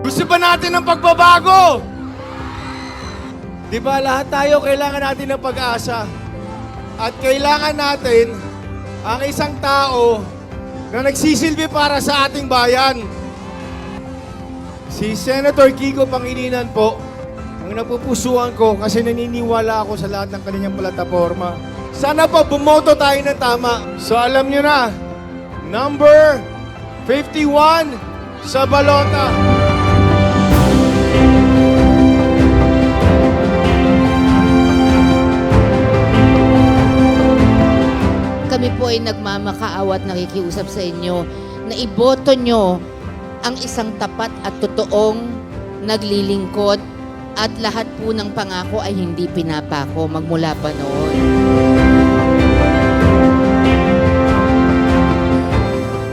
Gusto ba natin ng pagbabago? Di ba lahat tayo kailangan natin ng pag-asa? At kailangan natin ang isang tao na nagsisilbi para sa ating bayan. Si Senator Kiko Pangilinan po, ang napupusuan ko kasi naniniwala ako sa lahat ng kanyang plataforma. Sana po bumoto tayo ng tama. So alam nyo na, number 51 sa balota. Ay nagmamakaawa at nakikiusap sa inyo na iboto nyo ang isang tapat at totoong naglilingkod at lahat po ng pangako ay hindi pinapako magmula pa noon.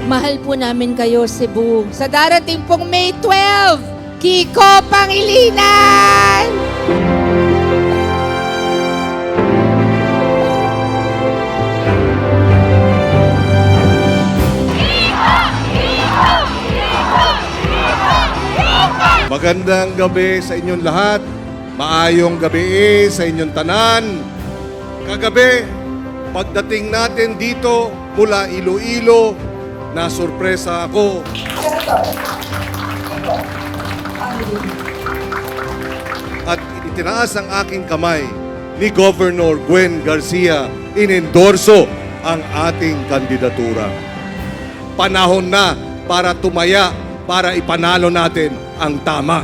Mahal po namin kayo, Cebu. Sa darating pong May 12, Kiko Pangilinan! Magandang gabi sa inyong lahat. Maayong gabi sa inyong tanan. Kagabi, pagdating natin dito mula Iloilo, na sorpresa ako. At itinaas ang aking kamay ni Governor Gwen Garcia inendorso ang ating kandidatura panahon na para tumaya, para ipanalo natin ang tama.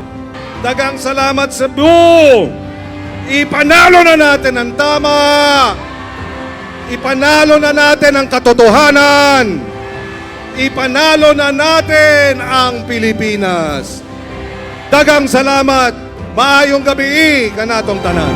Dagang salamat sa buo! Ipanalo na natin ang tama! Ipanalo na natin ang katotohanan! Ipanalo na natin ang Pilipinas! Dagang salamat! Maayong gabi kanatong tanan!